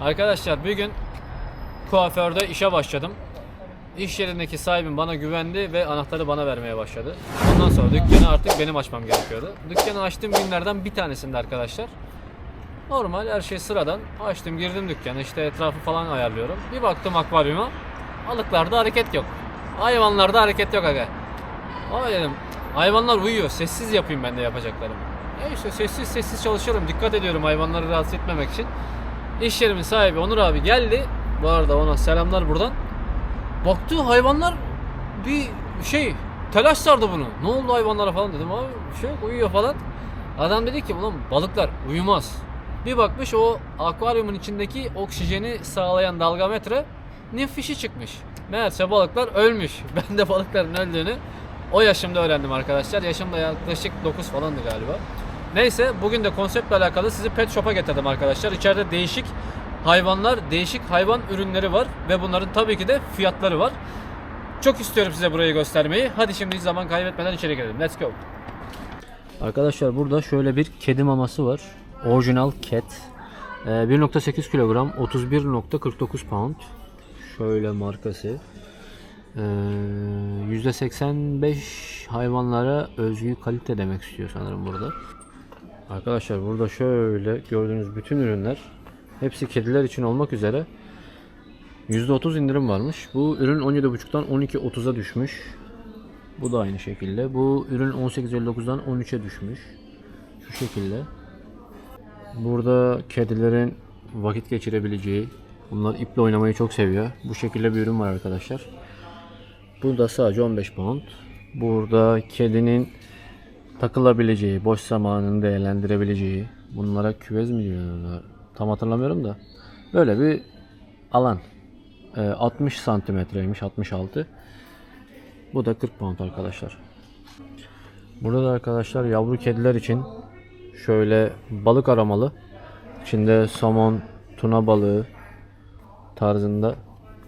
Arkadaşlar bir gün kuaförde işe başladım. İş yerindeki sahibim bana güvendi ve anahtarı bana vermeye başladı. Ondan sonra dükkanı artık benim açmam gerekiyordu. Dükkanı açtığım günlerden bir tanesinde arkadaşlar. Normal her şey sıradan. Açtım girdim dükkana işte etrafı falan ayarlıyorum. Bir baktım akvaryuma. Balıklarda hareket yok. Hayvanlarda hareket yok aga. Aa dedim hayvanlar uyuyor sessiz yapayım ben de yapacaklarımı. E işte sessiz sessiz çalışıyorum dikkat ediyorum hayvanları rahatsız etmemek için. İş yerimin sahibi Onur abi geldi. Bu arada ona selamlar buradan. Baktı hayvanlar bir şey telaş sardı bunu. Ne oldu hayvanlara falan dedim abi bir şey uyuyor falan. Adam dedi ki ulan balıklar uyumaz. Bir bakmış o akvaryumun içindeki oksijeni sağlayan dalgametre fişi çıkmış. Meğerse balıklar ölmüş. Ben de balıkların öldüğünü o yaşımda öğrendim arkadaşlar. Yaşım da yaklaşık 9 falandı galiba. Neyse bugün de konseptle alakalı sizi pet shop'a getirdim arkadaşlar. İçeride değişik hayvanlar, değişik hayvan ürünleri var ve bunların tabii ki de fiyatları var. Çok istiyorum size burayı göstermeyi. Hadi şimdi hiç zaman kaybetmeden içeri girelim. Let's go. Arkadaşlar burada şöyle bir kedi maması var. Original Cat. Ee, 1.8 kilogram, 31.49 pound. Şöyle markası. Ee, %85 hayvanlara özgü kalite demek istiyor sanırım burada. Arkadaşlar burada şöyle gördüğünüz bütün ürünler hepsi kediler için olmak üzere %30 indirim varmış. Bu ürün 17.5'tan 12.30'a düşmüş. Bu da aynı şekilde. Bu ürün 18.59'dan 13'e düşmüş. Şu şekilde. Burada kedilerin vakit geçirebileceği, bunlar iple oynamayı çok seviyor. Bu şekilde bir ürün var arkadaşlar. Bu da sadece 15 pound. Burada kedinin takılabileceği, boş zamanını değerlendirebileceği, bunlara küvez mi diyorlar? Tam hatırlamıyorum da. Böyle bir alan. Ee, 60 santimetreymiş, 66. Bu da 40 pound arkadaşlar. Burada da arkadaşlar yavru kediler için şöyle balık aramalı. İçinde somon, tuna balığı tarzında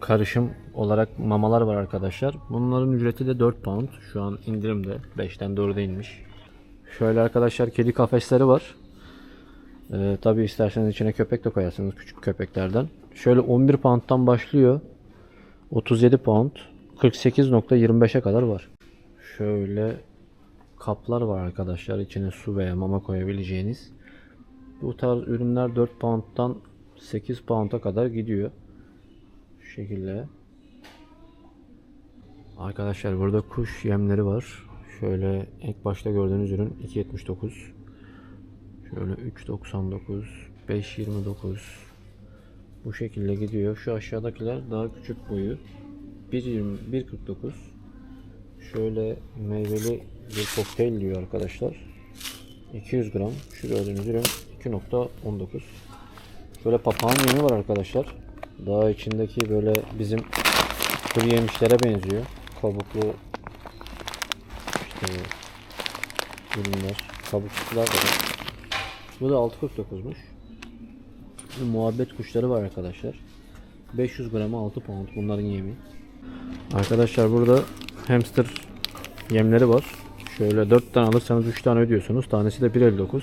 karışım olarak mamalar var arkadaşlar. Bunların ücreti de 4 pound. Şu an indirimde. 5'ten 4'e inmiş. Şöyle arkadaşlar kedi kafesleri var. Ee, Tabi isterseniz içine köpek de koyarsınız küçük köpeklerden. Şöyle 11 pound'dan başlıyor. 37 pound. 48.25'e kadar var. Şöyle kaplar var arkadaşlar. İçine su veya mama koyabileceğiniz. Bu tarz ürünler 4 pound'dan 8 pound'a kadar gidiyor. Şu şekilde. Arkadaşlar burada kuş yemleri var. Şöyle ilk başta gördüğünüz ürün 2.79. Şöyle 3.99, 5.29. Bu şekilde gidiyor. Şu aşağıdakiler daha küçük boyu. 1.20, 1.49. Şöyle meyveli bir kokteyl diyor arkadaşlar. 200 gram. Şu gördüğünüz ürün 2.19. Şöyle papağan yemi var arkadaşlar. Daha içindeki böyle bizim kuru yemişlere benziyor. Kabuklu ürünler, kabuklular da var. Bu da 6.49'muş. Bir Muhabbet kuşları var arkadaşlar. 500 grama 6 pound bunların yemi. Arkadaşlar burada hamster yemleri var. Şöyle 4 tane alırsanız 3 tane ödüyorsunuz. Tanesi de 1.59.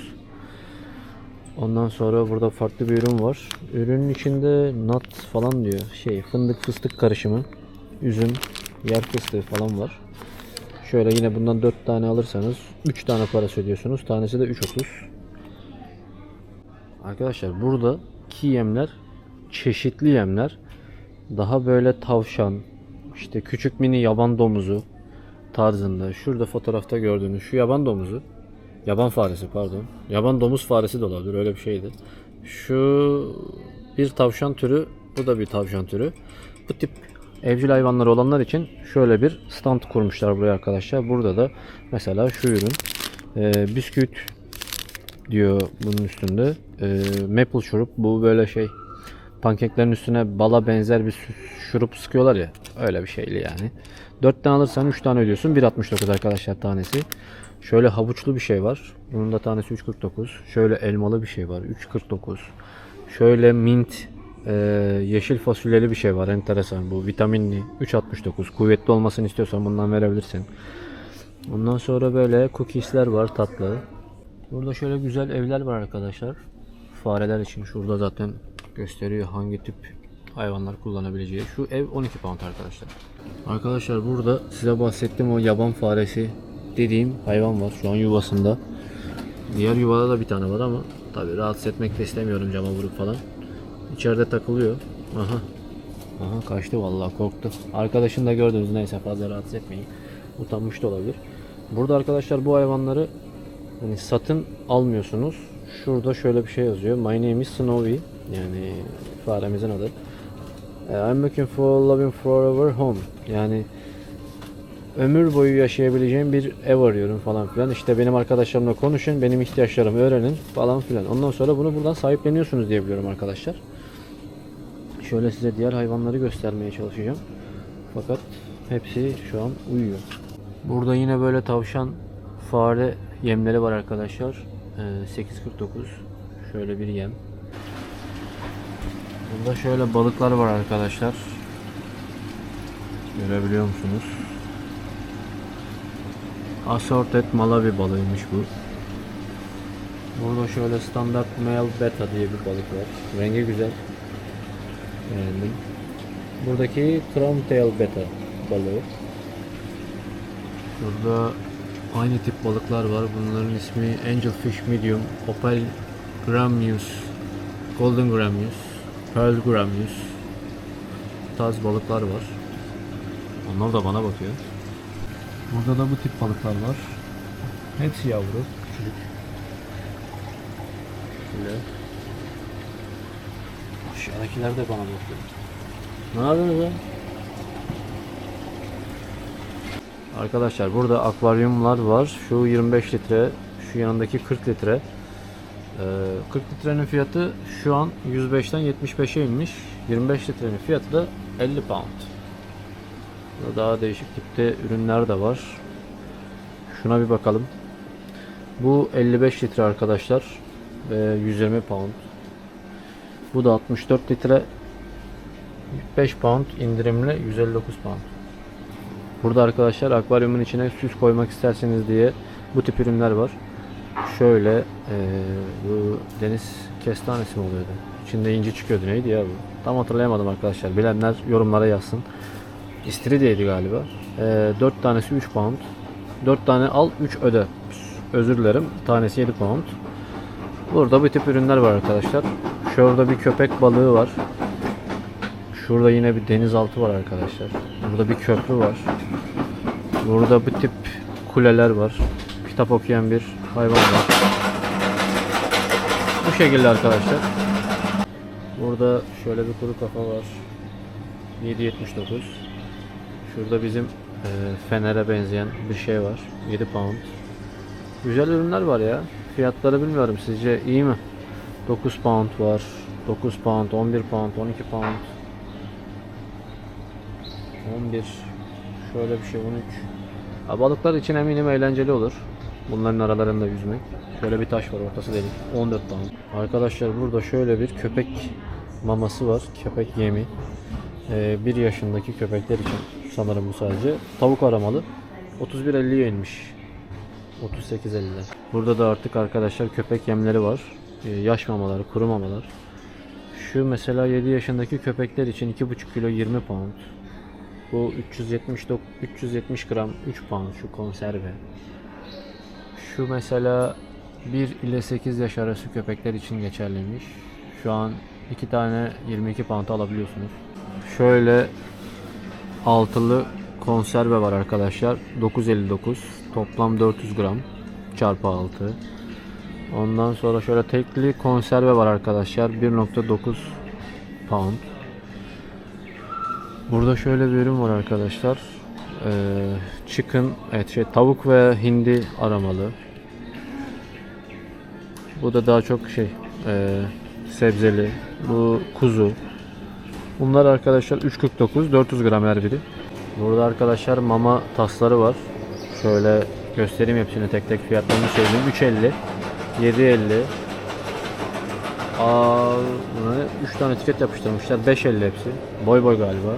Ondan sonra burada farklı bir ürün var. Ürünün içinde nut falan diyor. Şey fındık fıstık karışımı. Üzüm, yer fıstığı falan var. Şöyle yine bundan 4 tane alırsanız 3 tane parası ödüyorsunuz. Tanesi de 3.30. Arkadaşlar buradaki yemler çeşitli yemler. Daha böyle tavşan, işte küçük mini yaban domuzu tarzında. Şurada fotoğrafta gördüğünüz şu yaban domuzu. Yaban faresi pardon. Yaban domuz faresi de olabilir öyle bir şeydi. Şu bir tavşan türü, bu da bir tavşan türü. Bu tip evcil hayvanları olanlar için şöyle bir stand kurmuşlar buraya arkadaşlar. Burada da mesela şu ürün e, bisküvit diyor bunun üstünde. E, maple şurup bu böyle şey pankeklerin üstüne bala benzer bir şurup sıkıyorlar ya. Öyle bir şeyli yani. 4 tane alırsan 3 tane ödüyorsun. 1.69 arkadaşlar tanesi. Şöyle havuçlu bir şey var. Bunun da tanesi 3.49. Şöyle elmalı bir şey var. 3.49. Şöyle mint e, yeşil fasulyeli bir şey var. Enteresan bu. Vitaminli. 3.69. Kuvvetli olmasını istiyorsan bundan verebilirsin. Ondan sonra böyle cookiesler var tatlı. Burada şöyle güzel evler var arkadaşlar. Fareler için şurada zaten gösteriyor hangi tip hayvanlar kullanabileceği. Şu ev 12 pound arkadaşlar. Arkadaşlar burada size bahsettiğim o yaban faresi dediğim hayvan var. Şu an yuvasında. Diğer yuvada da bir tane var ama tabi rahatsız etmek de istemiyorum cama vurup falan. İçeride takılıyor. Aha. Aha kaçtı vallahi korktu. Arkadaşını da gördünüz neyse fazla rahatsız etmeyin. Utanmış da olabilir. Burada arkadaşlar bu hayvanları hani satın almıyorsunuz. Şurada şöyle bir şey yazıyor. My name is Snowy. Yani faremizin adı. Eh, I'm looking for loving forever home. Yani ömür boyu yaşayabileceğim bir ev arıyorum falan filan. İşte benim arkadaşlarımla konuşun, benim ihtiyaçlarımı öğrenin falan filan. Ondan sonra bunu buradan sahipleniyorsunuz diye biliyorum arkadaşlar. Şöyle size diğer hayvanları göstermeye çalışacağım. Fakat hepsi şu an uyuyor. Burada yine böyle tavşan fare yemleri var arkadaşlar. Ee, 8.49 şöyle bir yem. Burada şöyle balıklar var arkadaşlar. Görebiliyor musunuz? Assorted Malawi balığıymış bu. Burada şöyle standart male beta diye bir balık var. Rengi güzel. Beğendim. Buradaki Crown Tail Beta balığı. Burada aynı tip balıklar var. Bunların ismi Angelfish Medium, Opal Gramius, Golden Gramius, Pearl Gramius. Tarz balıklar var. Onlar da bana bakıyor. Burada da bu tip balıklar var. Hepsi yavru, küçük. Şöyle. Aşağıdakiler de bana bakıyor. Ne yapıyorsunuz lan? Arkadaşlar burada akvaryumlar var. Şu 25 litre, şu yanındaki 40 litre. Ee, 40 litrenin fiyatı şu an 105'ten 75'e inmiş. 25 litrenin fiyatı da 50 pound. Daha değişik tipte ürünler de var. Şuna bir bakalım. Bu 55 litre arkadaşlar ve 120 pound. Bu da 64 litre 5 pound indirimli 159 pound. Burada arkadaşlar akvaryumun içine süs koymak isterseniz diye bu tip ürünler var. Şöyle eee, bu deniz kestanesi mi oluyordu? İçinde inci çıkıyordu neydi ya bu? Tam hatırlayamadım arkadaşlar. Bilenler yorumlara yazsın. İstiridye'ydi galiba. Eee 4 tanesi 3 pound. 4 tane al 3 öde. Özür dilerim. Tanesi 7 pound. Burada bu tip ürünler var arkadaşlar. Şurada bir köpek balığı var. Şurada yine bir denizaltı var arkadaşlar. Burada bir köprü var. Burada bu tip kuleler var. Kitap okuyan bir hayvan var. Bu şekilde arkadaşlar. Burada şöyle bir kuru kafa var. 7.79. Şurada bizim e, fenere benzeyen bir şey var. 7 pound. Güzel ürünler var ya. Fiyatları bilmiyorum. Sizce iyi mi? 9 pound var. 9 pound, 11 pound, 12 pound. 11 şöyle bir şey 13 ha, balıklar için eminim eğlenceli olur. Bunların aralarında yüzmek. Şöyle bir taş var ortası delik. 14 pound. Arkadaşlar burada şöyle bir köpek maması var köpek yemi. 1 yaşındaki köpekler için sanırım bu sadece. Tavuk aramalı. 31.50'ye inmiş. 38.50'den burada da artık arkadaşlar köpek yemleri var. Ee, yaş mamaları kuru mamalar şu mesela 7 yaşındaki köpekler için 2,5 kilo 20 pound bu 370 dok- 370 gram 3 pound şu konserve. Şu mesela 1 ile 8 yaş arası köpekler için geçerliymiş. Şu an 2 tane 22 pound alabiliyorsunuz. Şöyle altılı konserve var arkadaşlar. 9.59 toplam 400 gram çarpı 6. Ondan sonra şöyle tekli konserve var arkadaşlar. 1.9 pound. Burada şöyle bir ürün var arkadaşlar. Ee, chicken, evet şey tavuk ve hindi aramalı. Bu da daha çok şey e, sebzeli. Bu kuzu. Bunlar arkadaşlar 3.49 400 gram her biri. Burada arkadaşlar mama tasları var. Şöyle göstereyim hepsini tek tek fiyatlarını söyleyeyim. 3.50 7.50 Aa, buna 3 tane etiket yapıştırmışlar. 5.50 hepsi. Boy boy galiba.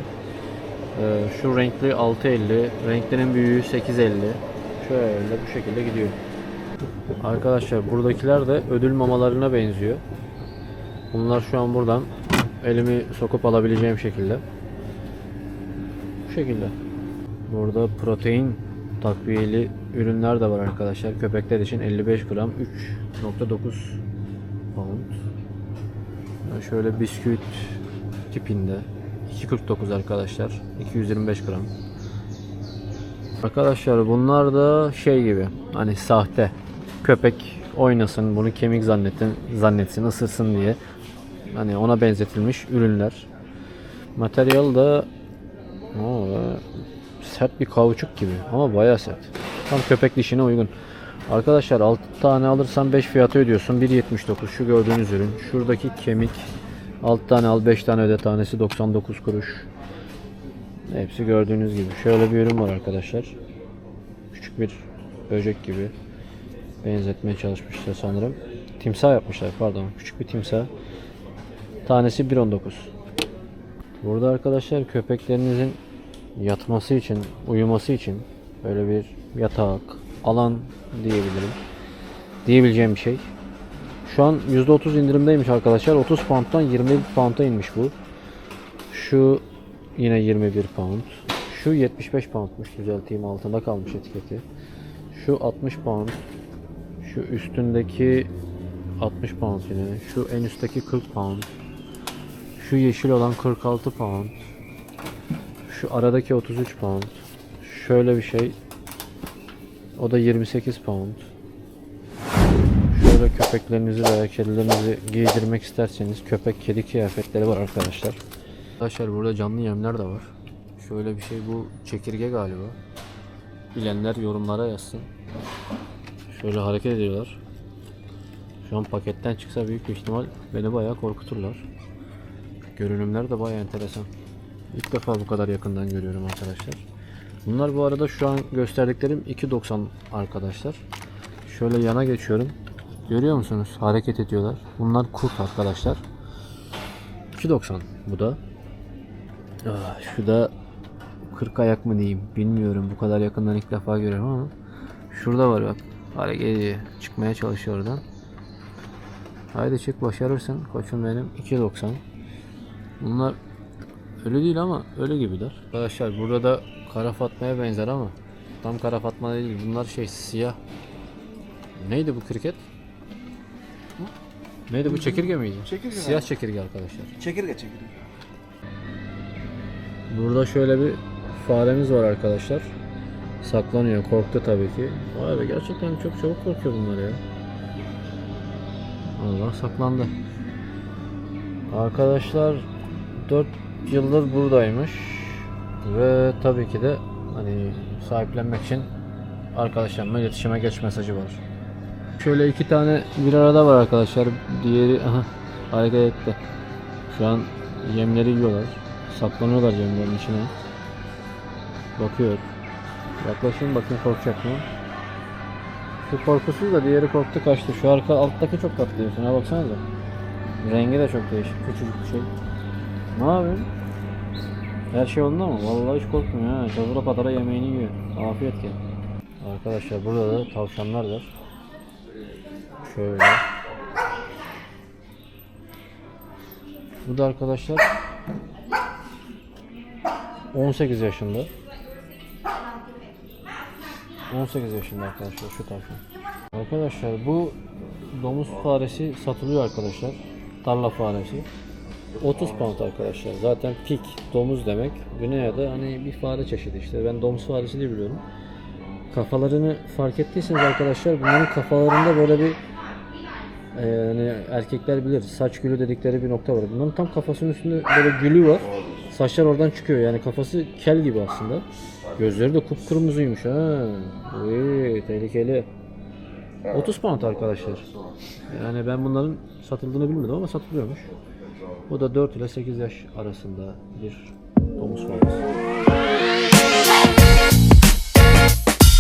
Ee, şu renkli 6.50, renklerin büyüğü 8.50. Şöyle bu şekilde gidiyor. Arkadaşlar buradakiler de ödül mamalarına benziyor. Bunlar şu an buradan elimi sokup alabileceğim şekilde. Bu şekilde. Burada protein takviyeli ürünler de var arkadaşlar. Köpekler için 55 gram 3.9 pound. Yani şöyle bisküvit tipinde 2.49 arkadaşlar. 225 gram. Arkadaşlar bunlar da şey gibi hani sahte köpek oynasın bunu kemik zannettin zannetsin ısırsın diye hani ona benzetilmiş ürünler. Materyal da Oo, sert bir kauçuk gibi ama bayağı sert. Tam köpek dişine uygun. Arkadaşlar 6 tane alırsan 5 fiyatı ödüyorsun. 1.79 şu gördüğünüz ürün. Şuradaki kemik 6 tane al 5 tane öde tanesi 99 kuruş. Hepsi gördüğünüz gibi. Şöyle bir ürün var arkadaşlar. Küçük bir böcek gibi benzetmeye çalışmışlar sanırım. Timsah yapmışlar pardon. Küçük bir timsah. Tanesi 1.19. Burada arkadaşlar köpeklerinizin yatması için, uyuması için böyle bir yatak, alan diyebilirim. Diyebileceğim bir şey. Şu an %30 indirimdeymiş arkadaşlar. 30 pound'dan 21 pound'a inmiş bu. Şu yine 21 pound. Şu 75 poundmuş düzelteyim altında kalmış etiketi. Şu 60 pound. Şu üstündeki 60 pound yine. Şu en üstteki 40 pound. Şu yeşil olan 46 pound. Şu aradaki 33 pound. Şöyle bir şey. O da 28 pound. Şöyle köpeklerinizi veya kedilerinizi giydirmek isterseniz köpek kedi kıyafetleri var arkadaşlar. Arkadaşlar burada canlı yemler de var. Şöyle bir şey bu çekirge galiba. Bilenler yorumlara yazsın. Şöyle hareket ediyorlar. Şu an paketten çıksa büyük ihtimal beni bayağı korkuturlar. Görünümler de bayağı enteresan. İlk defa bu kadar yakından görüyorum arkadaşlar. Bunlar bu arada şu an gösterdiklerim 2.90 arkadaşlar. Şöyle yana geçiyorum. Görüyor musunuz? Hareket ediyorlar. Bunlar kurt arkadaşlar. 2.90 bu da. Ah, şu da 40 ayak mı diyeyim bilmiyorum. Bu kadar yakından ilk defa görüyorum ama şurada var bak. Hareket ediyor. Çıkmaya çalışıyor oradan. Haydi çık başarırsın koçum benim 2.90 Bunlar ölü değil ama ölü gibiler. Arkadaşlar burada da kara fatmaya benzer ama tam kara fatma değil. Bunlar şey siyah. Neydi bu kriket? Neydi bu çekirge miydi? Çekirge Siyah abi. çekirge arkadaşlar. Çekirge çekirge. Burada şöyle bir faremiz var arkadaşlar. Saklanıyor. Korktu tabii ki. Vay be gerçekten çok çabuk korkuyor bunlar ya. Allah saklandı. Arkadaşlar 4 yıldır buradaymış. Ve tabii ki de hani sahiplenmek için arkadaşlarımla iletişime geç mesajı var. Şöyle iki tane bir arada var arkadaşlar. Diğeri aha, hareket etti. Şu an yemleri yiyorlar. Saklanıyorlar yemlerin içine. Bakıyor. Yaklaşayım bakayım korkacak mı? Şu korkusuz da diğeri korktu kaçtı. Şu arka alttaki çok tatlı şuna baksanıza. Rengi de çok değişik. Küçücük bir şey. Ne yapıyorsun? Her şey yolunda mı? Vallahi hiç korkmuyor ha. Çocukla patara yemeğini yiyor. Afiyet ki. Arkadaşlar burada da tavşanlar var. Şöyle. Bu da arkadaşlar 18 yaşında. 18 yaşında arkadaşlar şu tavşan. Arkadaşlar bu domuz faresi satılıyor arkadaşlar. Tarla faresi. 30 pound arkadaşlar. Zaten pik domuz demek. Güney'de hani bir fare çeşidi işte. Ben domuz faresi diye biliyorum. Kafalarını fark ettiyseniz arkadaşlar bunların kafalarında böyle bir e, yani erkekler bilir saç gülü dedikleri bir nokta var. Bunların tam kafasının üstünde böyle gülü var. Saçlar oradan çıkıyor yani kafası kel gibi aslında. Gözleri de kupkırmızıymış ha. Uy, tehlikeli. 30 pound arkadaşlar. Yani ben bunların satıldığını bilmiyordum ama satılıyormuş. Bu da 4 ile 8 yaş arasında bir domuz faresi.